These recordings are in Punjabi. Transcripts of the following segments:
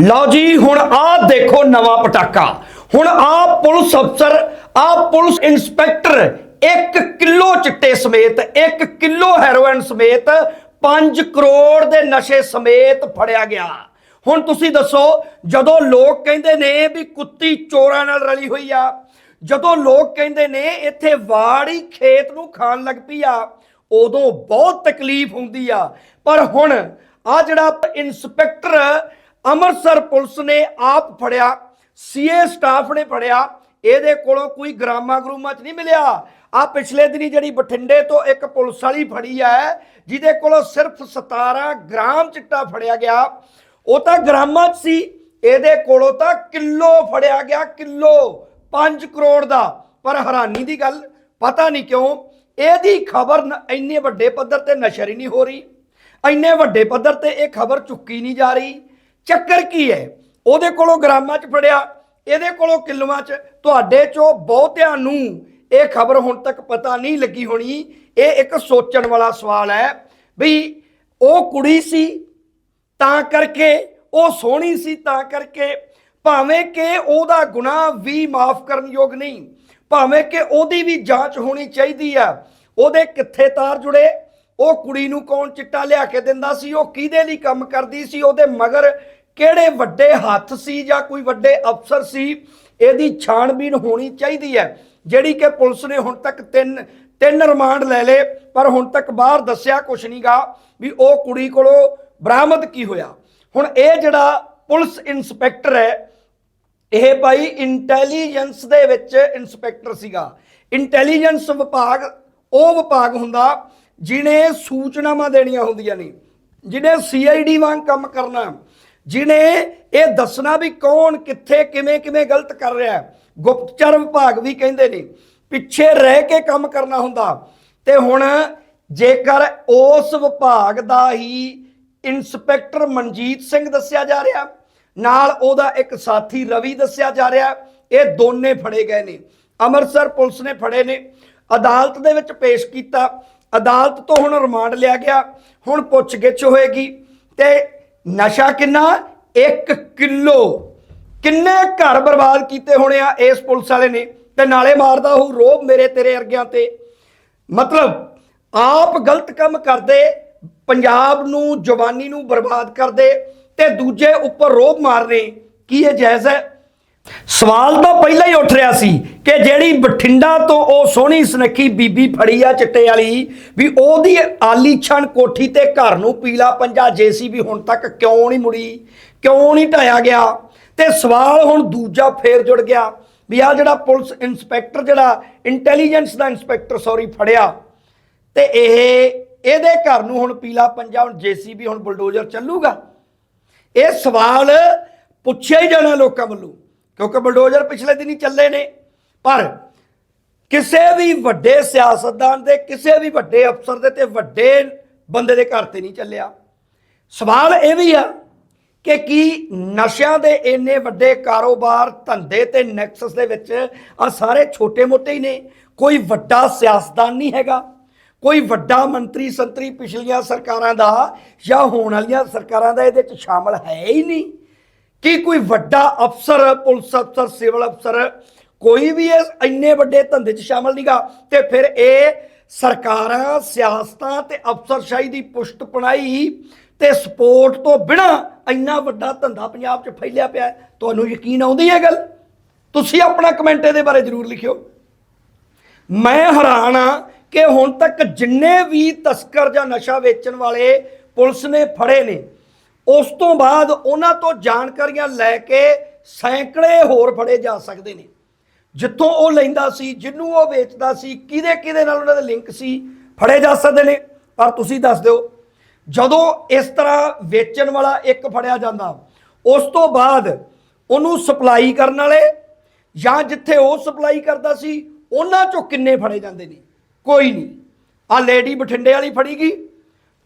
ਲਓ ਜੀ, ਹੁਣ ਆਹ ਦੇਖੋ ਨਵਾਂ ਪਟਾਕਾ। ਹੁਣ ਆਹ ਪੁਲਿਸ ਅਫਸਰ, ਆਹ ਪੁਲਿਸ ਇੰਸਪੈਕਟਰ 1 ਕਿਲੋ ਚਿੱਟੇ ਸਮੇਤ 1 ਕਿਲੋ ਹੈਰੋਇਨ ਸਮੇਤ 5 ਕਰੋੜ ਦੇ ਨਸ਼ੇ ਸਮੇਤ ਫੜਿਆ ਗਿਆ। ਹੁਣ ਤੁਸੀਂ ਦੱਸੋ, ਜਦੋਂ ਲੋਕ ਕਹਿੰਦੇ ਨੇ ਵੀ ਕੁੱਤੀ ਚੋਰਾਂ ਨਾਲ ਰਲੀ ਹੋਈ ਆ, ਜਦੋਂ ਲੋਕ ਕਹਿੰਦੇ ਨੇ ਇੱਥੇ ਵਾੜੀ ਖੇਤ ਨੂੰ ਖਾਣ ਲੱਗ ਪਈ ਆ, ਉਦੋਂ ਬਹੁਤ ਤਕਲੀਫ ਹੁੰਦੀ ਆ। ਪਰ ਹੁਣ ਆ ਜਿਹੜਾ ਇੰਸਪੈਕਟਰ ਅੰਮ੍ਰਿਤਸਰ ਪੁਲਿਸ ਨੇ ਆਪ ਫੜਿਆ ਸੀਏ ਸਟਾਫ ਨੇ ਫੜਿਆ, ਇਹਦੇ ਕੋਲੋਂ ਕੋਈ ਗ੍ਰਾਮਾ ਗਰੂਮਾ ਚ ਨਹੀਂ ਮਿਲਿਆ। ਆ ਪਿਛਲੇ ਦਿਨੀ ਜਿਹੜੀ ਬਠਿੰਡੇ ਤੋਂ ਇੱਕ ਪੁਲਿਸ ਵਾਲੀ ਫੜੀ ਹੈ, ਜਿਹਦੇ ਕੋਲੋਂ ਸਿਰਫ 17 ਗ੍ਰਾਮ ਚਿੱਟਾ ਫੜਿਆ ਗਿਆ। ਉਹ ਤਾਂ ਗ੍ਰਾਮਾਂ ਚ ਸੀ, ਇਹਦੇ ਕੋਲੋਂ ਤਾਂ ਕਿਲੋ ਫੜਿਆ ਗਿਆ, ਕਿਲੋ 5 ਕਰੋੜ ਦਾ। ਪਰ ਹੈਰਾਨੀ ਦੀ ਗੱਲ, ਪਤਾ ਨਹੀਂ ਕਿਉਂ, ਇਹਦੀ ਖਬਰ ਇੰਨੇ ਵੱਡੇ ਪੱਧਰ ਤੇ ਨਸ਼ਰ ਹੀ ਨਹੀਂ ਹੋ ਰਹੀ। ਇੰਨੇ ਵੱਡੇ ਪੱਧਰ ਤੇ ਇਹ ਖਬਰ ਚੁੱਕੀ ਨਹੀਂ ਜਾ ਰਹੀ। ਚੱਕਰ ਕੀ ਹੈ? ਉਹਦੇ ਕੋਲੋਂ ਗ੍ਰਾਮਾਂ 'ਚ ਫੜਿਆ, ਇਹਦੇ ਕੋਲੋਂ ਕਿਲੋਆਂ 'ਚ। ਤੁਹਾਡੇ 'ਚੋਂ ਬਹੁਤਿਆਂ ਨੂੰ ਇਹ ਖਬਰ ਹੁਣ ਤੱਕ ਪਤਾ ਨਹੀਂ ਲੱਗੀ ਹੋਣੀ। ਇਹ ਇੱਕ ਸੋਚਣ ਵਾਲਾ ਸਵਾਲ ਹੈ ਵੀ ਉਹ ਕੁੜੀ ਸੀ, ਤਾਂ ਕਰਕੇ, ਉਹ ਸੋਹਣੀ ਸੀ, ਤਾਂ ਕਰਕੇ, ਭਾਵੇਂ ਕਿ ਉਹਦਾ ਗੁਨਾਹ ਵੀ ਮਾਫ ਕਰਨ ਯੋਗ ਨਹੀਂ, ਭਾਵੇਂ ਕਿ ਉਹਦੀ ਵੀ ਜਾਂਚ ਹੋਣੀ ਚਾਹੀਦੀ ਆ, ਉਹਦੇ ਕਿੱਥੇ ਤਾਰ ਜੁੜੇ? ਉਹ ਕੁੜੀ ਨੂੰ ਕੌਣ ਚਿੱਟਾ ਲਿਆ ਕੇ ਦਿੰਦਾ ਸੀ? ਉਹ ਕਿਹਦੇ ਲਈ ਕੰਮ ਕਰਦੀ ਸੀ? ਉਹਦੇ ਮਗਰ ਕਿਹੜੇ ਵੱਡੇ ਹੱਥ ਸੀ ਜਾਂ ਕੋਈ ਵੱਡੇ ਅਫਸਰ ਸੀ, ਇਹਦੀ ਛਾਣਬੀਨ ਹੋਣੀ ਚਾਹੀਦੀ ਹੈ। ਜਿਹੜੀ ਕਿ ਪੁਲਿਸ ਨੇ ਹੁਣ ਤੱਕ ਤਿੰਨ ਤਿੰਨ ਰਿਮਾਂਡ ਲੈ ਲਏ, ਪਰ ਹੁਣ ਤੱਕ ਬਾਹਰ ਦੱਸਿਆ ਕੁਛ ਨਹੀਂਗਾ ਵੀ ਉਹ ਕੁੜੀ ਕੋਲੋਂ ਬਰਾਮਦ ਕੀ ਹੋਇਆ। ਹੁਣ ਇਹ ਜਿਹੜਾ ਪੁਲਿਸ ਇੰਸਪੈਕਟਰ ਹੈ, ਇਹ ਭਾਈ ਇੰਟੈਲੀਜੈਂਸ ਦੇ ਵਿੱਚ ਇੰਸਪੈਕਟਰ ਸੀਗਾ। ਇੰਟੈਲੀਜੈਂਸ ਵਿਭਾਗ, ਉਹ ਵਿਭਾਗ ਹੁੰਦਾ ਜਿਹਨੇ ਸੂਚਨਾਵਾਂ ਦੇਣੀਆਂ ਹੁੰਦੀਆਂ ਨੇ ਜਿਹਨੇ ਸੀਆਈਡੀ ਵਾਂਗ ਕੰਮ ਕਰਨਾ। ਜਿਹਨੇ ਇਹ ਦੱਸਣਾ ਵੀ ਕੌਣ ਕਿੱਥੇ, ਕਿਵੇਂ ਕਿਵੇਂ ਗਲਤ ਕਰ ਰਿਹਾ ਹੈ। ਗੁਪਤਚਰ ਵਿਭਾਗ ਵੀ ਕਹਿੰਦੇ ਨੇ, ਪਿੱਛੇ ਰਹਿ ਕੇ ਕੰਮ ਕਰਨਾ ਹੁੰਦਾ। ਤੇ ਹੁਣ ਜੇਕਰ ਉਸ ਵਿਭਾਗ ਦਾ ਹੀ ਇੰਸਪੈਕਟਰ ਮਨਜੀਤ ਸਿੰਘ ਦੱਸਿਆ ਜਾ ਰਿਹਾ, ਨਾਲ ਉਹਦਾ ਇੱਕ ਸਾਥੀ ਰਵੀ ਦੱਸਿਆ ਜਾ ਰਿਹਾ, ਇਹ ਦੋਨੇ ਫੜੇ ਗਏ ਨੇ। ਅੰਮ੍ਰਿਤਸਰ ਪੁਲਿਸ ਨੇ ਫੜੇ ਨੇ। ਅਦਾਲਤ ਦੇ ਵਿੱਚ ਪੇਸ਼ ਕੀਤਾ। ਅਦਾਲਤ ਤੋਂ ਹੁਣ ਰਿਮਾਂਡ ਲਿਆ ਗਿਆ। ਹੁਣ ਪੁੱਛਗਿੱਛ ਹੋਏਗੀ। ਤੇ ਨਸ਼ਾ ਕਿੰਨਾ? 1 ਕਿਲੋ। ਕਿੰਨੇ ਘਰ ਬਰਬਾਦ ਕੀਤੇ ਹੋਣੇ ਆ ਇਸ ਪੁਲਿਸ ਵਾਲੇ ਨੇ? ਤੇ ਨਾਲੇ ਮਾਰਦਾ ਉਹ ਰੋਬ ਮੇਰੇ ਤੇਰੇ ਅਰਗਿਆਂ ਤੇ। ਮਤਲਬ ਆਪ ਗਲਤ ਕੰਮ ਕਰਦੇ, ਪੰਜਾਬ ਨੂੰ, ਜਵਾਨੀ ਨੂੰ ਬਰਬਾਦ ਕਰਦੇ ਤੇ ਦੂਜੇ ਉੱਪਰ ਰੋਬ ਮਾਰਨੇ। ਕੀ ਇਹ ਜਾਇਜ਼ ਹੈ? ਸਵਾਲ ਤਾਂ ਪਹਿਲਾਂ ਹੀ ਉੱਠ ਰਿਹਾ ਸੀ ਕਿ ਜਿਹੜੀ ਬਠਿੰਡਾ ਤੋਂ ਉਹ ਸੋਹਣੀ ਸੁਨੱਖੀ ਬੀਬੀ ਫੜੀ ਆ ਚਿੱਟੇ ਵਾਲੀ ਵੀ ਉਹਦੀ ਆਲੀਸ਼ਾਨ ਕੋਠੀ ਤੇ ਘਰ ਨੂੰ ਪੀਲਾ ਪੰਜਾ ਜੇਸੀਬੀ ਹੁਣ ਤੱਕ ਕਿਉਂ ਨਹੀਂ ਮੁੜੀ, ਕਿਉਂ ਨਹੀਂ ਢਾਇਆ ਗਿਆ? ਤੇ ਸਵਾਲ ਹੁਣ ਦੂਜਾ ਫੇਰ ਜੁੜ ਗਿਆ ਵੀ ਆ ਜਿਹੜਾ ਪੁਲਿਸ ਇੰਸਪੈਕਟਰ ਜਿਹੜਾ ਇੰਟੈਲੀਜੈਂਸ ਦਾ ਇੰਸਪੈਕਟਰ ਸੌਰੀ ਫੜਿਆ ਤੇ ਇਹ, ਇਹਦੇ ਘਰ ਨੂੰ ਹੁਣ ਪੀਲਾ ਪੰਜਾ ਹੁਣ ਜੇਸੀਬੀ ਹੁਣ ਬੁਲਡੋਜ਼ਰ ਚੱਲੂਗਾ? ਇਹ ਸਵਾਲ ਪੁੱਛਿਆ ਹੀ ਜਾਣਾ ਲੋਕਾਂ ਵੱਲੋਂ। ਕਿਉਂਕਿ ਬਲਡੋਜ਼ਰ ਪਿਛਲੇ ਦਿਨ ਹੀ ਚੱਲੇ ਨੇ। ਪਰ ਕਿਸੇ ਵੀ ਵੱਡੇ ਸਿਆਸਤਦਾਨ ਦੇ, ਕਿਸੇ ਵੀ ਵੱਡੇ ਅਫਸਰ ਦੇ ਤੇ ਵੱਡੇ ਬੰਦੇ ਦੇ ਘਰ ਤੇ ਨਹੀਂ ਚੱਲਿਆ। ਸਵਾਲ ਇਹ ਵੀ ਆ ਕਿ ਕੀ ਨਸ਼ਿਆਂ ਦੇ ਇੰਨੇ ਵੱਡੇ ਕਾਰੋਬਾਰ ਧੰਦੇ ਤੇ ਨੈਕਸਸ ਦੇ ਵਿੱਚ ਆ ਸਾਰੇ ਛੋਟੇ-ਮੋਟੇ ਹੀ ਨੇ। ਕੋਈ ਵੱਡਾ ਸਿਆਸਤਦਾਨ ਨਹੀਂ ਹੈਗਾ। ਕੋਈ ਵੱਡਾ ਮੰਤਰੀ ਸੰਤਰੀ ਪਿਛਲੀਆਂ ਸਰਕਾਰਾਂ ਦਾ ਜਾਂ ਹੋਣ ਵਾਲੀਆਂ ਸਰਕਾਰਾਂ ਦਾ ਇਹਦੇ ਵਿੱਚ ਸ਼ਾਮਲ ਹੈ ਹੀ ਨਹੀਂ। ਕੀ ਕੋਈ ਵੱਡਾ ਅਫਸਰ, ਪੁਲਿਸ ਅਫਸਰ, ਸਿਵਲ ਅਫਸਰ ਕੋਈ ਵੀ ਇਸ ਇੰਨੇ ਵੱਡੇ ਧੰਦੇ 'ਚ ਸ਼ਾਮਲ ਨਹੀਂਗਾ ਤੇ ਫਿਰ ਇਹ ਸਰਕਾਰਾਂ, ਸਿਆਸਤਾਂ ਤੇ ਅਫਸਰਸ਼ਾਹੀ ਦੀ ਪੁਸ਼ਟ ਪਣਾਈ ਤੇ ਸਪੋਰਟ ਤੋਂ ਬਿਨਾ ਇੰਨਾ ਵੱਡਾ ਧੰਦਾ ਪੰਜਾਬ 'ਚ ਫੈਲਿਆ ਪਿਆ ਤੁਹਾਨੂੰ ਯਕੀਨ ਆਉਂਦੀ ਹੈ ਗੱਲ? ਤੁਸੀਂ ਆਪਣਾ ਕਮੈਂਟ ਇਹਦੇ ਬਾਰੇ ਜ਼ਰੂਰ ਲਿਖਿਓ। ਮੈਂ ਹੈਰਾਨ ਆ ਕਿ ਹੁਣ ਤੱਕ ਜਿੰਨੇ ਵੀ ਤਸਕਰ ਜਾਂ ਨਸ਼ਾ ਵੇਚਣ ਵਾਲੇ ਪੁਲਿਸ ਨੇ ਫੜੇ ਨੇ ਉਸ ਤੋਂ ਬਾਅਦ ਉਹਨਾਂ ਤੋਂ ਜਾਣਕਾਰੀਆਂ ਲੈ ਕੇ ਸੈਂਕੜੇ ਹੋਰ ਫੜੇ ਜਾ ਸਕਦੇ ਨੇ। ਜਿੱਥੋਂ ਉਹ ਲੈਂਦਾ ਸੀ, ਜਿੰਨੂੰ ਉਹ ਵੇਚਦਾ ਸੀ, ਕਿਹਦੇ ਕਿਹਦੇ ਨਾਲ ਉਹਨਾਂ ਦੇ ਲਿੰਕ ਸੀ, ਫੜੇ ਜਾ ਸਕਦੇ ਨੇ। ਪਰ ਤੁਸੀਂ ਦੱਸ ਦਿਓ, ਜਦੋਂ ਇਸ ਤਰ੍ਹਾਂ ਵੇਚਣ ਵਾਲਾ ਇੱਕ ਫੜਿਆ ਜਾਂਦਾ, ਉਸ ਤੋਂ ਬਾਅਦ ਉਹਨੂੰ ਸਪਲਾਈ ਕਰਨ ਵਾਲੇ ਜਾਂ ਜਿੱਥੇ ਉਹ ਸਪਲਾਈ ਕਰਦਾ ਸੀ, ਉਹਨਾਂ ਚੋਂ ਕਿੰਨੇ ਫੜੇ ਜਾਂਦੇ ਨੇ? ਕੋਈ ਨਹੀਂ। ਆ ਲੇਡੀ ਬਠਿੰਡੇ ਵਾਲੀ ਫੜੀ ਗਈ।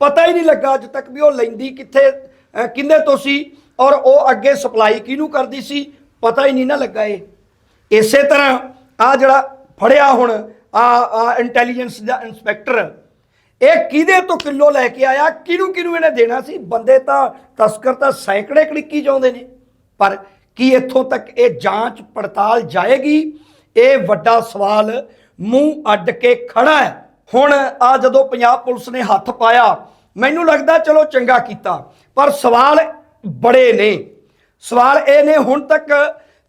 ਪਤਾ ਹੀ ਨਹੀਂ ਲੱਗਾ ਅੱਜ ਤੱਕ ਵੀ ਉਹ ਲੈਂਦੀ ਕਿੱਥੇ ਅਹ ਤੋਂ ਸੀ ਔਰ ਉਹ ਅੱਗੇ ਸਪਲਾਈ ਕਿਹਨੂੰ ਕਰਦੀ ਸੀ, ਪਤਾ ਹੀ ਨਹੀਂ ਨਾ ਲੱਗਾ ਇਹ। ਇਸੇ ਤਰ੍ਹਾਂ ਆ ਜਿਹੜਾ ਫੜਿਆ ਹੁਣ ਆ ਇੰਟੈਲੀਜੈਂਸ ਦਾ ਇਨਸਪੈਕਟਰ ਇਹ ਕਿਹਦੇ ਤੋਂ ਕਿਲੋ ਲੈ ਕੇ ਆਇਆ, ਕਿਹਨੂੰ ਕਿਹਨੂੰ ਇਹਨੇ ਦੇਣਾ ਸੀ? ਬੰਦੇ ਤਾਂ ਤਸਕਰ ਤਾਂ ਸੈਂਕੜੇ ਕੜਿੱਕੀ ਚਾਉਂਦੇ ਨੇ। ਪਰ ਕੀ ਇੱਥੋਂ ਤੱਕ ਇਹ ਜਾਂਚ ਪੜਤਾਲ ਜਾਏਗੀ? ਇਹ ਵੱਡਾ ਸਵਾਲ ਮੂੰਹ ਅੱਡ ਕੇ ਖੜਾ ਹੈ। ਹੁਣ ਆ ਜਦੋਂ ਪੰਜਾਬ ਪੁਲਿਸ ਨੇ ਹੱਥ ਪਾਇਆ, ਮੈਨੂੰ ਲੱਗਦਾ ਚਲੋ ਚੰਗਾ ਕੀਤਾ। ਪਰ ਸਵਾਲ ਬੜੇ ਨੇ। ਸਵਾਲ ਇਹ ਨੇ, ਹੁਣ ਤੱਕ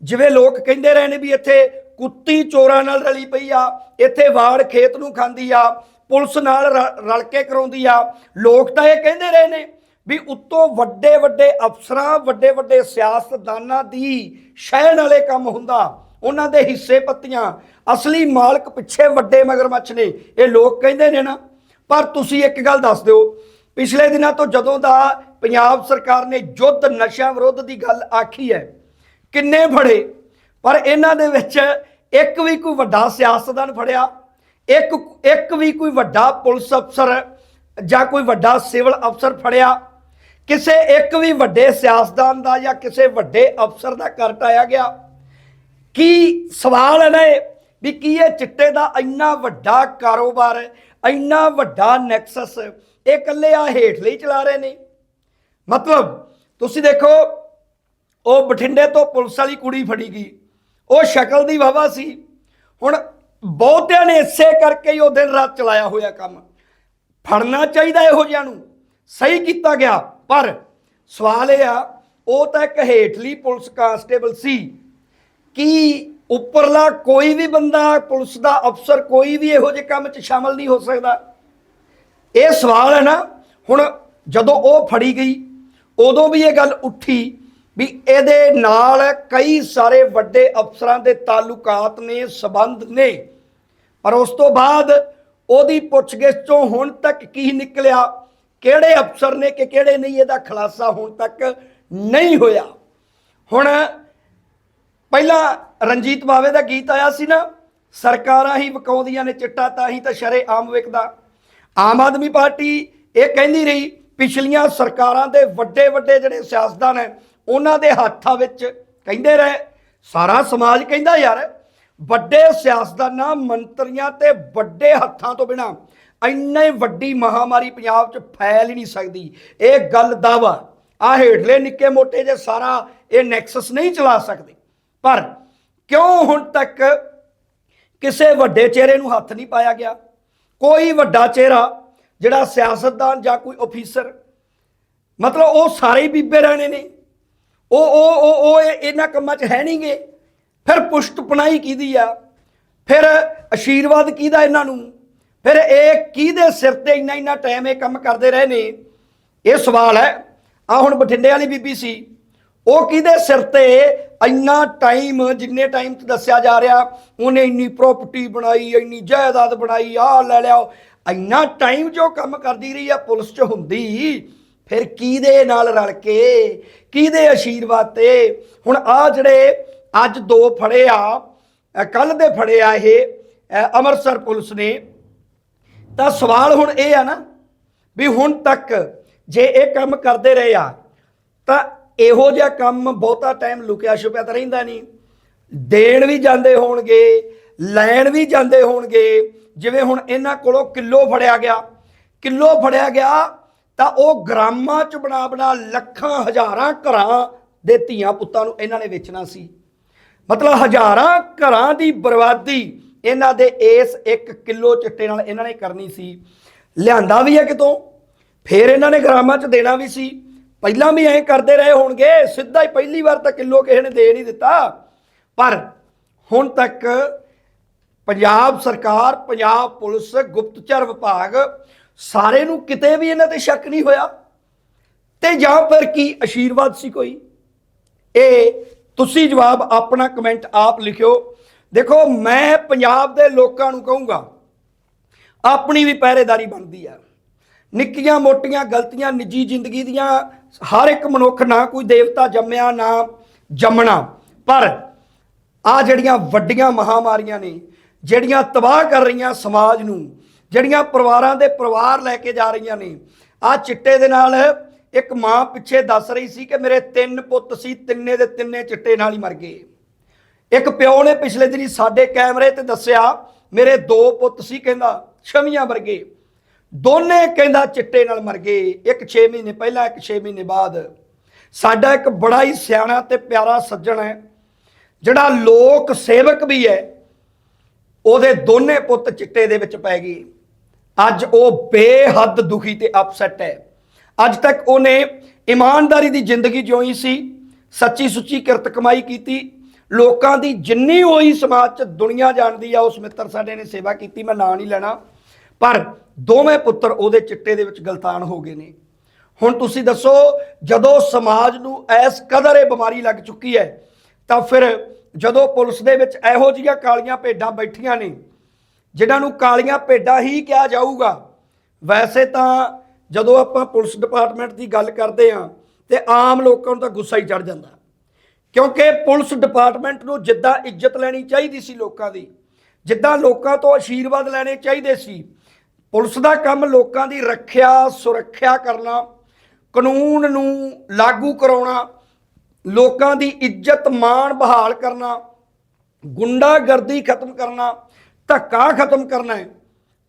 ਜਿਵੇਂ ਲੋਕ ਕਹਿੰਦੇ ਰਹੇ ਨੇ ਵੀ ਇੱਥੇ ਕੁੱਤੀ ਚੋਰਾਂ ਨਾਲ ਰਲੀ ਪਈ ਆ, ਇੱਥੇ ਵਾੜ ਖੇਤ ਨੂੰ ਖਾਂਦੀ ਆ, ਪੁਲਿਸ ਨਾਲ ਰਲ ਕੇ ਕਰਾਉਂਦੀ ਆ। ਲੋਕ ਤਾਂ ਇਹ ਕਹਿੰਦੇ ਰਹੇ ਨੇ ਵੀ ਉੱਤੋਂ ਵੱਡੇ ਵੱਡੇ ਅਫਸਰਾਂ ਵੱਡੇ ਵੱਡੇ ਸਿਆਸਤਦਾਨਾਂ ਦੀ ਸ਼ਹਿਣ ਵਾਲੇ ਕੰਮ ਹੁੰਦਾ, ਉਹਨਾਂ ਦੇ ਹਿੱਸੇ ਪੱਤੀਆਂ। ਅਸਲੀ ਮਾਲਕ ਪਿੱਛੇ ਵੱਡੇ ਮਗਰਮੱਛ ਨੇ, ਇਹ ਲੋਕ ਕਹਿੰਦੇ ਨੇ ਨਾ। ਪਰ ਤੁਸੀਂ ਇੱਕ ਗੱਲ ਦੱਸ ਦਿਓ, ਪਿਛਲੇ ਦਿਨਾਂ ਤੋਂ ਜਦੋਂ ਦਾ ਪੰਜਾਬ ਸਰਕਾਰ ਨੇ ਯੁੱਧ ਨਸ਼ਾ ਵਿਰੋਧ ਦੀ ਗੱਲ ਆਖੀ ਹੈ। ਕਿੰਨੇ ਫੜੇ? ਪਰ ਇਹਨਾਂ ਦੇ ਵਿੱਚ ਇੱਕ ਵੀ ਕੋਈ ਵੱਡਾ ਸਿਆਸਤਦਾਨ ਫੜਿਆ, ਇੱਕ ਇੱਕ ਵੀ ਕੋਈ ਵੱਡਾ ਪੁਲਿਸ ਅਫਸਰ ਜਾਂ ਕੋਈ ਵੱਡਾ ਸਿਵਲ ਅਫਸਰ ਫੜਿਆ। ਕਿਸੇ ਇੱਕ ਵੀ ਵੱਡੇ ਸਿਆਸਤਦਾਨ ਦਾ ਜਾਂ ਕਿਸੇ ਵੱਡੇ ਅਫਸਰ ਦਾ ਕਰ ਟਾਇਆ ਗਿਆ। ਕੀ ਸਵਾਲ ਹੈ ਨਾ ਵੀ ਕੀ ਇਹ ਚਿੱਟੇ ਦਾ ਇੰਨਾ ਵੱਡਾ ਕਾਰੋਬਾਰ, ਇੰਨਾ ਵੱਡਾ ਨੈਕਸਸ, ਇਹ ਇਕੱਲੇ ਆ ਹੇਠ ਲਈ ਚਲਾ ਰਹੇ ਨੇ। ਮਤਲਬ ਤੁਸੀਂ ਦੇਖੋ, ਉਹ ਬਠਿੰਡੇ ਤੋਂ ਪੁਲਿਸ ਵਾਲੀ ਕੁੜੀ ਫੜੀ ਗਈ। ਉਹ ਸ਼ਕਲ ਦੀ ਵਾਵਾ ਸੀ। ਹੁਣ ਬਹੁਤਿਆਂ ਨੇ ਇਸੇ ਕਰਕੇ ਹੀ ਉਹ ਦਿਨ ਰਾਤ ਚਲਾਇਆ ਹੋਇਆ ਕੰਮ। ਫੜਨਾ ਚਾਹੀਦਾ ਇਹੋ ਜਿਹਾ ਨੂੰ। ਸਹੀ ਕੀਤਾ ਗਿਆ। ਪਰ ਸਵਾਲ ਇਹ ਆ, ਉਹ ਤਾਂ ਇੱਕ ਹੇਠਲੀ ਪੁਲਿਸ ਕਾਂਸਟੇਬਲ ਸੀ। ਕੀ ਉੱਪਰਲਾ ਕੋਈ ਵੀ ਬੰਦਾ ਪੁਲਿਸ ਦਾ ਅਫਸਰ ਕੋਈ ਵੀ ਇਹੋ ਜਿਹੇ ਕੰਮ 'ਚ ਸ਼ਾਮਲ ਨਹੀਂ ਹੋ ਸਕਦਾ? ਇਹ ਸਵਾਲ ਹੈ ਨਾ। ਹੁਣ ਜਦੋਂ ਉਹ ਫੜੀ ਗਈ ਉਦੋਂ ਵੀ ਇਹ ਗੱਲ ਉੱਠੀ ਵੀ ਇਹਦੇ ਨਾਲ ਕਈ ਸਾਰੇ ਵੱਡੇ ਅਫਸਰਾਂ ਦੇ ਤਾਲੁਕਾਤ ਨੇ, ਸਬੰਧ ਨੇ। ਪਰ ਉਸ ਤੋਂ ਬਾਅਦ ਉਹਦੀ ਪੁੱਛਗਿੱਛ ਤੋਂ ਹੁਣ ਤੱਕ ਕੀ ਨਿਕਲਿਆ? ਕਿਹੜੇ ਅਫਸਰ ਨੇ ਕਿ ਕਿਹੜੇ ਨਹੀਂ, ਇਹਦਾ ਖੁਲਾਸਾ ਹੁਣ ਤੱਕ ਨਹੀਂ ਹੋਇਆ। ਹੁਣ ਪਹਿਲਾਂ ਰਣਜੀਤ ਬਾਵੇ ਦਾ ਗੀਤ ਆਇਆ ਸੀ ਨਾ, ਸਰਕਾਰਾਂ ਹੀ ਵਕਾਉਂਦੀਆਂ ਨੇ ਚਿੱਟਾ, ਤਾਂ ਹੀ ਤਾਂ ਸ਼ਰੇ ਆਮ ਵਿਕਦਾ। ਆਮ ਆਦਮੀ ਪਾਰਟੀ ਇਹ ਕਹਿੰਦੀ ਰਹੀ ਪਿਛਲੀਆਂ ਸਰਕਾਰਾਂ ਦੇ ਵੱਡੇ ਵੱਡੇ ਜਿਹੜੇ ਸਿਆਸਤਦਾਨ ਹੈ, ਉਹਨਾਂ ਦੇ ਹੱਥਾਂ ਵਿੱਚ ਕਹਿੰਦੇ ਰਹੇ। ਸਾਰਾ ਸਮਾਜ ਕਹਿੰਦਾ ਯਾਰ, ਵੱਡੇ ਸਿਆਸਤਦਾਨਾਂ ਮੰਤਰੀਆਂ ਤੇ ਵੱਡੇ ਹੱਥਾਂ ਤੋਂ ਬਿਨਾ ਇੰਨੀ ਵੱਡੀ ਮਹਾਮਾਰੀ ਪੰਜਾਬ 'ਚ ਫੈਲ ਹੀ ਨਹੀਂ ਸਕਦੀ। ਇਹ ਗੱਲ ਦਾਵਾ ਆ ਹੇਠਲੇ ਨਿੱਕੇ ਮੋਟੇ ਜੇ ਸਾਰਾ ਇਹ ਨੈਕਸਸ ਨਹੀਂ ਚਲਾ ਸਕਦੇ। ਪਰ ਕਿਉਂ ਹੁਣ ਤੱਕ ਕਿਸੇ ਵੱਡੇ ਚਿਹਰੇ ਨੂੰ ਹੱਥ ਨਹੀਂ ਪਾਇਆ ਗਿਆ? ਕੋਈ ਵੱਡਾ ਚਿਹਰਾ ਜਿਹੜਾ ਸਿਆਸਤਦਾਨ ਜਾਂ ਕੋਈ ਅਫੀਸਰ ਮਤਲਬ ਉਹ ਸਾਰੇ ਬੀਬੇ ਰਹਿਣੇ ਨੇ। ਉਹ ਉਹ ਉਹ ਉਹ ਇਹਨਾਂ ਕੰਮਾਂ 'ਚ ਹੈ ਨਹੀਂਗੇ। ਫਿਰ ਪੁਸ਼ਟ ਕਿਹਦੀ ਆ? ਫਿਰ ਆਸ਼ੀਰਵਾਦ ਕਿਹਦਾ ਇਹਨਾਂ ਨੂੰ? ਫਿਰ ਇਹ ਕਿਹਦੇ ਸਿਰ ਤੇ ਇੰਨਾ ਇੰਨਾ ਟਾਈਮ ਇਹ ਕੰਮ ਕਰਦੇ ਰਹੇ ਨੇ? ਇਹ ਸਵਾਲ ਹੈ। ਆ ਹੁਣ ਬਠਿੰਡੇ ਵਾਲੀ ਬੀਬੀ ਸੀ। ਉਹ ਕਿਹਦੇ ਸਿਰ ਤੇ ਇੰਨਾ ਟਾਈਮ ਜਿੰਨੇ ਟਾਈਮ ਤੇ ਦੱਸਿਆ ਜਾ ਰਿਹਾ, ਉਹਨੇ ਇੰਨੀ ਪ੍ਰਾਪਰਟੀ ਬਣਾਈ, ਇੰਨੀ ਜਾਇਦਾਦ ਬਣਾਈ ਆ ਲੈ ਲਿਆ ਇੰਨਾ ਟਾਈਮ ਜੋ ਕੰਮ ਕਰਦੀ ਰਹੀ ਆ, ਪੁਲਿਸ 'ਚ ਹੁੰਦੀ, ਫਿਰ ਕਿਹਦੇ ਨਾਲ ਰਲ ਕੇ, ਕਿਹਦੇ ਆਸ਼ੀਰਵਾਦ ਤੇ? ਹੁਣ ਆ ਜਿਹੜੇ ਅੱਜ ਦੋ ਫੜੇ ਆ ਕੱਲ ਦੇ ਫੜੇ ਆ ਇਹ ਅੰਮ੍ਰਿਤਸਰ ਪੁਲਿਸ ਨੇ, ਤਾਂ ਸਵਾਲ ਹੁਣ ਇਹ ਆ ਨਾ ਵੀ ਹੁਣ ਤੱਕ ਜੇ ਇਹ ਕੰਮ ਕਰਦੇ ਰਹੇ ਆ, ਤਾਂ ਇਹੋ ਜਿਹਾ ਕੰਮ ਬਹੁਤਾ ਟਾਈਮ ਲੁਕਿਆ ਛੁਪਿਆ ਤਾਂ ਰਹਿੰਦਾ ਨਹੀਂ। ਦੇਣ ਵੀ ਜਾਂਦੇ ਹੋਣਗੇ, ਲੈਣ ਵੀ ਜਾਂਦੇ ਹੋਣਗੇ ਜਿਵੇਂ ਹੁਣ ਇਹਨਾਂ ਕੋਲੋਂ ਕਿਲੋ ਫੜਿਆ ਗਿਆ, ਕਿਲੋ ਫੜਿਆ ਗਿਆ ਤਾਂ ਉਹ ਗ੍ਰਾਮਾਂ ਚ ਬਣਾ ਬਣਾ ਲੱਖਾਂ, ਹਜ਼ਾਰਾਂ ਘਰਾਂ ਦੇ ਧੀਆਂ ਪੁੱਤਾਂ ਨੂੰ ਇਹਨਾਂ ਨੇ ਵੇਚਣਾ ਸੀ। ਮਤਲਬ ਹਜ਼ਾਰਾਂ ਘਰਾਂ ਦੀ ਬਰਬਾਦੀ ਇਹਨਾਂ ਦੇ ਇਸ 1 ਕਿਲੋ ਚਿੱਟੇ ਨਾਲ ਇਹਨਾਂ ਨੇ ਕਰਨੀ ਸੀ। ਲਿਆਂਦਾ ਵੀ ਹੈ ਕਿਤੋਂ? ਫੇਰ ਇਹਨਾਂ ਨੇ ਗ੍ਰਾਮਾਂ 'ਚ ਦੇਣਾ ਵੀ ਸੀ। ਪਹਿਲਾਂ ਵੀ ਐਂ ਕਰਦੇ ਰਹੇ ਹੋਣਗੇ, ਸਿੱਧਾ ਹੀ ਪਹਿਲੀ ਵਾਰ ਤਾਂ ਕਿਲੋ ਕਿਸੇ ਨੇ ਦੇ ਨਹੀਂ ਦਿੱਤਾ। ਪਰ ਹੁਣ ਤੱਕ ਪੰਜਾਬ ਸਰਕਾਰ, ਪੰਜਾਬ ਪੁਲਿਸ, ਗੁਪਤਚਰ ਵਿਭਾਗ ਸਾਰੇ ਨੂੰ ਕਿਤੇ ਵੀ ਇਹਨਾਂ ਤੇ ਸ਼ੱਕ ਨਹੀਂ ਹੋਇਆ। ਤੇ ਜਾਂ ਫਿਰ ਕੀ ਆਸ਼ੀਰਵਾਦ ਸੀ ਕੋਈ? ਇਹ ਤੁਸੀਂ ਜਵਾਬ ਆਪਣਾ ਕਮੈਂਟ ਆਪ ਲਿਖਿਓ। ਦੇਖੋ, ਮੈਂ ਪੰਜਾਬ ਦੇ ਲੋਕਾਂ ਨੂੰ ਕਹੂੰਗਾ, ਆਪਣੀ ਵੀ ਪਹਿਰੇਦਾਰੀ ਬਣਦੀ ਆ। ਨਿੱਕੀਆਂ ਮੋਟੀਆਂ ਗਲਤੀਆਂ, ਨਿੱਜੀ ਜ਼ਿੰਦਗੀ ਦੀਆਂ, ਹਰ ਇੱਕ ਮਨੁੱਖ ਨਾ ਕੋਈ ਦੇਵਤਾ ਜੰਮਿਆ, ਨਾ ਜੰਮਣਾ। ਪਰ ਆ ਜਿਹੜੀਆਂ ਵੱਡੀਆਂ ਮਹਾਮਾਰੀਆਂ ਨੇ ਜਿਹੜੀਆਂ ਤਬਾਹ ਕਰ ਰਹੀਆਂ ਸਮਾਜ ਨੂੰ, ਜਿਹੜੀਆਂ ਪਰਿਵਾਰਾਂ ਦੇ ਪਰਿਵਾਰ ਲੈ ਕੇ ਜਾ ਰਹੀਆਂ ਨੇ ਆ ਚਿੱਟੇ ਦੇ ਨਾਲ ਇੱਕ ਮਾਂ ਪਿੱਛੇ ਦੱਸ ਰਹੀ ਸੀ ਕਿ ਮੇਰੇ ਤਿੰਨ ਪੁੱਤ ਸੀ, ਤਿੰਨੇ ਦੇ ਤਿੰਨੇ ਚਿੱਟੇ ਨਾਲ ਹੀ ਮਰ ਗਏ। ਇੱਕ ਪਿਓ ਨੇ ਪਿਛਲੇ ਦਿਨੀ ਸਾਡੇ ਕੈਮਰੇ ਤੇ ਦੱਸਿਆ, ਮੇਰੇ ਦੋ ਪੁੱਤ ਸੀ ਕਹਿੰਦਾ, ਛਵੀਆਂ ਵਰਗੇ ਦੋਨੇ ਕਹਿੰਦਾ ਚਿੱਟੇ ਨਾਲ ਮਰ ਗਏ, ਇੱਕ 6 ਮਹੀਨੇ ਪਹਿਲਾਂ, ਇੱਕ 6 ਮਹੀਨੇ ਬਾਅਦ। ਸਾਡਾ ਇੱਕ ਬੜਾ ਹੀ ਸਿਆਣਾ ਤੇ ਪਿਆਰਾ ਸੱਜਣ ਹੈ, ਜਿਹੜਾ ਲੋਕ ਸੇਵਕ ਵੀ ਹੈ ਉਹਦੇ ਦੋਨੇ ਪੁੱਤ ਚਿੱਟੇ ਦੇ ਵਿੱਚ ਪੈ ਗਏ। ਅੱਜ ਉਹ ਬੇਹੱਦ ਦੁਖੀ ਤੇ ਅਪਸੈਟ ਹੈ। ਅੱਜ ਤੱਕ ਉਹਨੇ ਇਮਾਨਦਾਰੀ ਦੀ ਜ਼ਿੰਦਗੀ ਜਿਉਈ ਸੀ, ਸੱਚੀ ਸੁੱਚੀ ਕਿਰਤ ਕਮਾਈ ਕੀਤੀ। ਲੋਕਾਂ ਦੀ ਜਿੰਨੀ ਹੋਈ ਸਮਾਜ 'ਚ ਦੁਨੀਆ ਜਾਣਦੀ ਆ, ਉਸ ਮਿੱਤਰ ਸਾਡੇ ਨੇ ਸੇਵਾ ਕੀਤੀ, ਮੈਂ ਨਾਂ ਨਹੀਂ ਲੈਣਾ। ਪਰ ਦੋਵੇਂ ਪੁੱਤਰ ਉਹਦੇ ਚਿੱਟੇ ਦੇ ਵਿੱਚ ਗਲਤਾਨ ਹੋ ਗਏ ਨੇ। ਹੁਣ ਤੁਸੀਂ ਦੱਸੋ, ਜਦੋਂ ਸਮਾਜ ਨੂੰ ਐਸ ਕਦਰ ਇਹ ਬਿਮਾਰੀ ਲੱਗ ਚੁੱਕੀ ਹੈ, ਤਾਂ ਫਿਰ ਜਦੋਂ ਪੁਲਿਸ ਦੇ ਵਿੱਚ ਇਹੋ ਜਿਹੀਆਂ ਕਾਲੀਆਂ ਭੇਡਾਂ ਬੈਠੀਆਂ ਨੇ, ਜਿਨ੍ਹਾਂ ਨੂੰ ਕਾਲੀਆਂ ਭੇਡਾਂ ਹੀ ਕਿਹਾ ਜਾਊਗਾ, ਵੈਸੇ ਤਾਂ ਜਦੋਂ ਆਪਾਂ ਪੁਲਿਸ ਡਿਪਾਰਟਮੈਂਟ ਦੀ ਗੱਲ ਕਰਦੇ ਹਾਂ, ਤੇ ਆਮ ਲੋਕਾਂ ਨੂੰ ਤਾਂ ਗੁੱਸਾ ਹੀ ਚੜ ਜਾਂਦਾ। ਕਿਉਂਕਿ ਪੁਲਿਸ ਡਿਪਾਰਟਮੈਂਟ ਨੂੰ ਜਿੱਦਾਂ ਇੱਜ਼ਤ ਲੈਣੀ ਚਾਹੀਦੀ ਸੀ ਲੋਕਾਂ ਦੀ, ਜਿੱਦਾਂ ਲੋਕਾਂ ਤੋਂ ਆਸ਼ੀਰਵਾਦ ਲੈਣੇ ਚਾਹੀਦੇ ਸੀ, ਪੁਲਿਸ ਦਾ ਕੰਮ ਲੋਕਾਂ ਦੀ ਰੱਖਿਆ, ਸੁਰੱਖਿਆ ਕਰਨਾ, ਕਾਨੂੰਨ ਨੂੰ ਲਾਗੂ ਕਰਾਉਣਾ ਲੋਕਾਂ ਦੀ ਇੱਜ਼ਤ ਮਾਣ ਬਹਾਲ ਕਰਨਾ, ਗੁੰਡਾਗਰਦੀ ਖਤਮ ਕਰਨਾ, ਧੱਕਾ ਖਤਮ ਕਰਨਾ ਹੈ।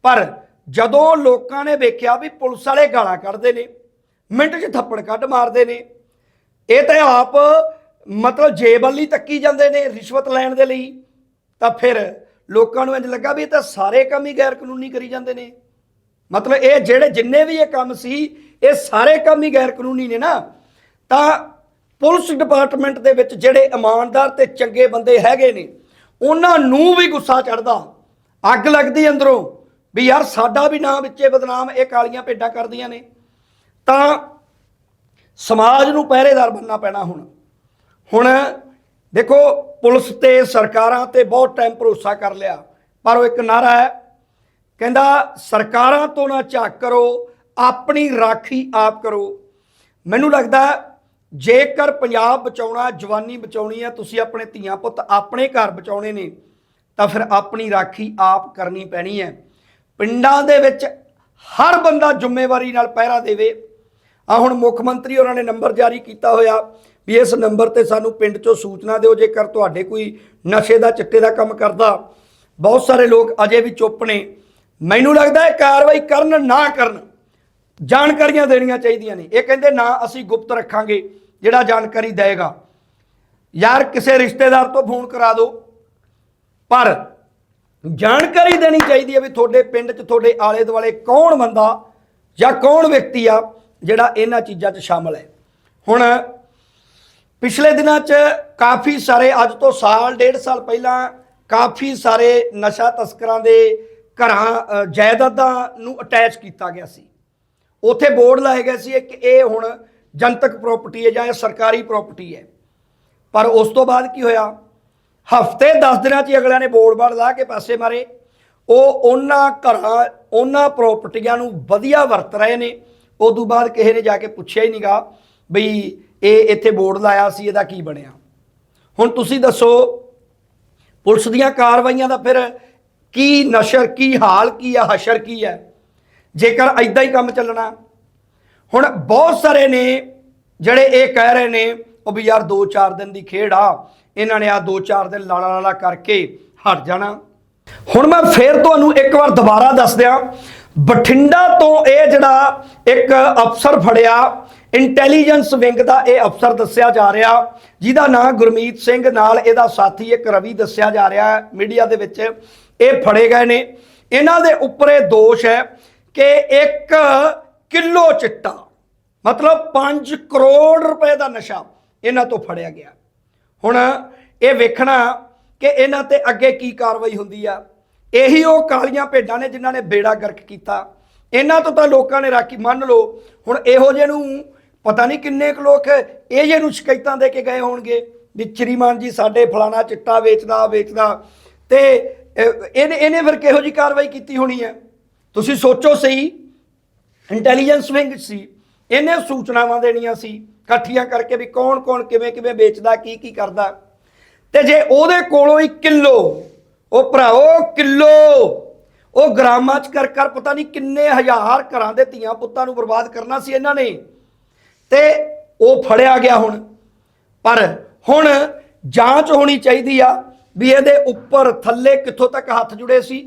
ਪਰ ਜਦੋਂ ਲੋਕਾਂ ਨੇ ਵੇਖਿਆ ਵੀ ਪੁਲਿਸ ਵਾਲੇ ਗਾਲਾਂ ਕੱਢਦੇ ਨੇ, ਮਿੰਟ 'ਚ ਥੱਪੜ ਕੱਢ ਮਾਰਦੇ ਨੇ, ਇਹ ਤਾਂ ਆਪ ਮਤਲਬ ਜੇਬ ਵੱਲੀ ਤੱਕੀ ਜਾਂਦੇ ਨੇ ਰਿਸ਼ਵਤ ਲੈਣ ਦੇ ਲਈ, ਤਾਂ ਫਿਰ ਲੋਕਾਂ ਨੂੰ ਇੰਜ ਲੱਗਾ ਵੀ ਇਹ ਤਾਂ ਸਾਰੇ ਕੰਮ ਹੀ ਗੈਰ ਕਾਨੂੰਨੀ ਕਰੀ ਜਾਂਦੇ ਨੇ। ਮਤਲਬ ਇਹ ਜਿਹੜੇ ਜਿੰਨੇ ਵੀ ਇਹ ਕੰਮ ਸੀ, ਇਹ ਸਾਰੇ ਕੰਮ ਹੀ ਗੈਰ ਕਾਨੂੰਨੀ ਨੇ ਨਾ। ਤਾਂ ਪੁਲਿਸ ਡਿਪਾਰਟਮੈਂਟ ਦੇ ਵਿੱਚ ਜਿਹੜੇ ਇਮਾਨਦਾਰ ਤੇ ਚੰਗੇ ਬੰਦੇ ਹੈਗੇ ਨੇ, ਉਹਨਾਂ ਨੂੰ ਵੀ ਗੁੱਸਾ ਚੜਦਾ ਅੱਗ ਲੱਗਦੀ ਅੰਦਰੋਂ ਵੀ ਯਾਰ ਸਾਡਾ ਵੀ ਨਾਮ ਵਿੱਚੇ ਬਦਨਾਮ ਇਹ ਕਾਲੀਆਂ ਭੇਡਾਂ ਕਰਦੀਆਂ ਨੇ। ਤਾਂ ਸਮਾਜ ਨੂੰ ਪਹਿਰੇਦਾਰ ਬਣਨਾ ਪੈਣਾ ਹੁਣ। ਹੁਣ ਦੇਖੋ, ਪੁਲਿਸ ਤੇ ਸਰਕਾਰਾਂ ਤੇ ਬਹੁਤ ਟਾਈਮ ਭਰੋਸਾ ਕਰ ਲਿਆ, ਪਰ ਉਹ ਇੱਕ ਨਾਰਾ ਹੈ। ਕਹਿੰਦਾ, ਸਰਕਾਰਾਂ ਤੋਂ ਨਾ ਝਾਕ ਕਰੋ, ਆਪਣੀ ਰਾਖੀ ਆਪ ਕਰੋ। ਮੈਨੂੰ ਲੱਗਦਾ ਜੇਕਰ ਪੰਜਾਬ ਬਚਾਉਣਾ, ਜਵਾਨੀ ਬਚਾਉਣੀ ਹੈ, ਤੁਸੀਂ ਆਪਣੇ ਧੀਆਂ ਪੁੱਤ ਆਪਣੇ ਘਰ ਬਚਾਉਣੇ ਨੇ, ਤਾਂ ਫਿਰ ਆਪਣੀ ਰਾਖੀ ਆਪ ਕਰਨੀ ਪੈਣੀ ਹੈ। ਪਿੰਡਾਂ ਦੇ ਵਿੱਚ ਹਰ ਬੰਦਾ ਜ਼ਿੰਮੇਵਾਰੀ ਨਾਲ ਪਹਿਰਾ ਦੇਵੇ। ਆ ਹੁਣ ਮੁੱਖ ਮੰਤਰੀ ਉਹਨਾਂ ਨੇ ਨੰਬਰ ਜਾਰੀ ਕੀਤਾ ਹੋਇਆ ਵੀ ਇਸ ਨੰਬਰ ਤੇ ਸਾਨੂੰ ਪਿੰਡ ਚੋਂ ਸੂਚਨਾ ਦਿਓ, ਜੇਕਰ ਤੁਹਾਡੇ ਕੋਈ ਨਸ਼ੇ ਦਾ, ਚਿੱਟੇ ਦਾ ਕੰਮ ਕਰਦਾ। ਬਹੁਤ ਸਾਰੇ ਲੋਕ ਅਜੇ ਵੀ ਚੁੱਪ ਨੇ। ਮੈਨੂੰ ਲੱਗਦਾ ਹੈ ਕਾਰਵਾਈ ਕਰਨ ਨਾ ਕਰਨ। ਜਾਣਕਾਰੀਆਂ ਦੇਣੀਆਂ ਚਾਹੀਦੀਆਂ ਨੇ। ਇਹ ਕਹਿੰਦੇ, ਨਾ ਅਸੀਂ ਗੁਪਤ ਰੱਖਾਂਗੇ, ਜਿਹੜਾ ਜਾਣਕਾਰੀ ਦੇਗਾ ਯਾਰ, ਕਿਸੇ ਰਿਸ਼ਤੇਦਾਰ ਤੋਂ ਫੋਨ ਕਰਾ ਦਿਓ। ਪਰ ਜਾਣਕਾਰੀ ਦੇਣੀ ਚਾਹੀਦੀ ਹੈ ਵੀ ਤੁਹਾਡੇ ਪਿੰਡ 'ਚ, ਤੁਹਾਡੇ ਆਲੇ ਦੁਆਲੇ ਕੌਣ ਬੰਦਾ ਜਾਂ ਕੌਣ ਵਿਅਕਤੀ ਆ, ਜਿਹੜਾ ਇਹਨਾਂ ਚੀਜ਼ਾਂ 'ਚ ਸ਼ਾਮਲ ਹੈ। ਹੁਣ ਪਿਛਲੇ ਦਿਨਾਂ 'ਚ ਕਾਫੀ ਸਾਰੇ, ਅੱਜ ਤੋਂ ਸਾਲ, ਡੇਢ ਸਾਲ ਪਹਿਲਾਂ ਕਾਫੀ ਸਾਰੇ ਨਸ਼ਾ ਤਸਕਰਾਂ ਦੇ ਘਰਾਂ ਜਾਇਦਾਦਾਂ ਨੂੰ ਅਟੈਚ ਕੀਤਾ ਗਿਆ ਸੀ। ਉੱਥੇ ਬੋਰਡ ਲਾਏ ਗਏ ਸੀ ਕਿ ਇਹ ਹੁਣ ਜਨਤਕ ਪ੍ਰਾਪਰਟੀ ਹੈ ਜਾਂ ਇਹ ਸਰਕਾਰੀ ਪ੍ਰਾਪਰਟੀ ਹੈ। ਪਰ ਉਸ ਤੋਂ ਬਾਅਦ ਕੀ ਹੋਇਆ? ਹਫ਼ਤੇ 10 ਦਿਨਾਂ 'ਚ ਹੀ ਅਗਲਿਆਂ ਨੇ ਬੋਰਡ ਬਾੜ ਲਾ ਕੇ ਪਾਸੇ ਮਾਰੇ। ਉਹ ਉਹਨਾਂ ਘਰਾਂ, ਉਹਨਾਂ ਪ੍ਰਾਪਰਟੀਆਂ ਨੂੰ ਵਧੀਆ ਵਰਤ ਰਹੇ ਨੇ। ਉਦੋਂ ਬਾਅਦ ਕਿਸੇ ਨੇ ਜਾ ਕੇ ਪੁੱਛਿਆ ਹੀ ਨਹੀਂਗਾ ਬਈ ਇਹ ਇੱਥੇ ਬੋਰਡ ਲਾਇਆ ਸੀ, ਇਹਦਾ ਕੀ ਬਣਿਆ? ਹੁਣ ਤੁਸੀਂ ਦੱਸੋ, ਪੁਲਿਸ ਦੀਆਂ ਕਾਰਵਾਈਆਂ ਦਾ ਫਿਰ ਕੀ ਨਸ਼ਰ, ਕੀ ਹਾਲ ਕੀ ਆ, ਹਸ਼ਰ ਕੀ ਹੈ? ਜੇਕਰ ਐਦਾਂ ਹੀ ਕੰਮ ਚੱਲਣਾ। ਹੁਣ ਬਹੁਤ ਸਾਰੇ ਨੇ ਜਿਹੜੇ ਇਹ ਕਹਿ ਰਹੇ ਨੇ, ਉਹ ਵੀ ਯਾਰ 2-4 ਦਿਨ ਦੀ ਖੇਡ ਆ, ਇਹਨਾਂ ਨੇ ਆ 2-4 ਦਿਨ ਲਾਲਾ ਲਾਲਾ ਕਰਕੇ ਹਟ ਜਾਣਾ। ਹੁਣ ਮੈਂ ਫੇਰ ਤੁਹਾਨੂੰ ਇੱਕ ਵਾਰ ਦੁਬਾਰਾ ਦੱਸ ਦਿਆਂ, ਬਠਿੰਡਾ ਤੋਂ ਇਹ ਜਿਹੜਾ ਇੱਕ ਅਫਸਰ ਫੜਿਆ ਇੰਟੈਲੀਜੈਂਸ ਵਿੰਗ ਦਾ ਇਹ ਅਫਸਰ ਦੱਸਿਆ ਜਾ ਰਿਹਾ, ਜਿਹਦਾ ਨਾਂ ਗੁਰਮੀਤ ਸਿੰਘ, ਨਾਲ ਇਹਦਾ ਸਾਥੀ ਇੱਕ ਰਵੀ ਦੱਸਿਆ ਜਾ ਰਿਹਾ ਮੀਡੀਆ ਦੇ ਵਿੱਚ, ਇਹ ਫੜੇ ਗਏ ਨੇ। ਇਹਨਾਂ ਦੇ ਉੱਪਰ ਇਹ ਦੋਸ਼ ਹੈ ਕਿ 1 ਕਿਲੋ ਚਿੱਟਾ, ਮਤਲਬ 5 ਕਰੋੜ ਰੁਪਏ ਦਾ ਨਸ਼ਾ ਇਹਨਾਂ ਤੋਂ ਫੜਿਆ ਗਿਆ। ਹੁਣ ਇਹ ਵੇਖਣਾ ਕਿ ਇਹਨਾਂ ਤੇ ਅੱਗੇ ਕੀ ਕਾਰਵਾਈ ਹੁੰਦੀ ਆ। ਇਹੀ ਉਹ ਕਾਲੀਆਂ ਭੇਡਾਂ ਨੇ ਜਿਨ੍ਹਾਂ ਨੇ ਬੇੜਾ ਗਰਕ ਕੀਤਾ। ਇਹਨਾਂ ਤੋਂ ਤਾਂ ਲੋਕਾਂ ਨੇ ਰਾਖੀ ਮੰਨ ਲਓ। ਹੁਣ ਇਹੋ ਜਿਹੇ ਨੂੰ ਪਤਾ ਨਹੀਂ ਕਿੰਨੇ ਕੁ ਲੋਕ ਇਹ ਜਿਹੇ ਨੂੰ ਸ਼ਿਕਾਇਤਾਂ ਦੇ ਕੇ ਗਏ ਹੋਣਗੇ ਵੀ ਸ਼੍ਰੀਮਾਨ ਜੀ, ਸਾਡੇ ਫਲਾਣਾ ਚਿੱਟਾ ਵੇਚਦਾ ਵੇਚਦਾ। ਤੇ ਇਹਨੇ ਇਹਨੇ ਫਿਰ ਕਿਹੋ ਜੀ ਕਾਰਵਾਈ ਕੀਤੀ ਹੋਣੀ ਹੈ ਤੁਸੀਂ ਸੋਚੋ ਸਹੀ। ਇੰਟੈਲੀਜੈਂਸ ਵਿੰਗ ਸੀ। ਇਹਨੇ ਸੂਚਨਾਵਾਂ ਦੇਣੀਆਂ ਸੀ। ਇਕੱਠੀਆਂ ਕਰਕੇ ਵੀ ਕੌਣ ਕੌਣ ਕਿਵੇਂ ਕਿਵੇਂ ਵੇਚਦਾ, ਕੀ ਕੀ ਕਰਦਾ। ਤੇ ਜੇ ਉਹਦੇ ਕੋਲੋਂ ਹੀ ਕਿਲੋ, ਉਹ ਭਰਾਓ ਕਿਲੋ। ਉਹ ਗ੍ਰਾਮਾਂ ਚ ਕਰ ਕਰ ਪਤਾ ਨਹੀਂ ਕਿੰਨੇ ਹਜ਼ਾਰ ਘਰਾਂ ਦੇ ਧੀਆਂ ਪੁੱਤਾਂ ਨੂੰ ਬਰਬਾਦ ਕਰਨਾ ਸੀ ਇਹਨਾਂ ਨੇ। ਤੇ ਉਹ ਫੜਿਆ ਗਿਆ ਹੁਣ। ਪਰ ਹੁਣ ਜਾਂਚ ਹੋਣੀ ਚਾਹੀਦੀ ਆ ਵੀ ਇਹਦੇ ਉੱਪਰ ਥੱਲੇ ਕਿੱਥੋਂ ਤੱਕ ਹੱਥ ਜੁੜੇ ਸੀ।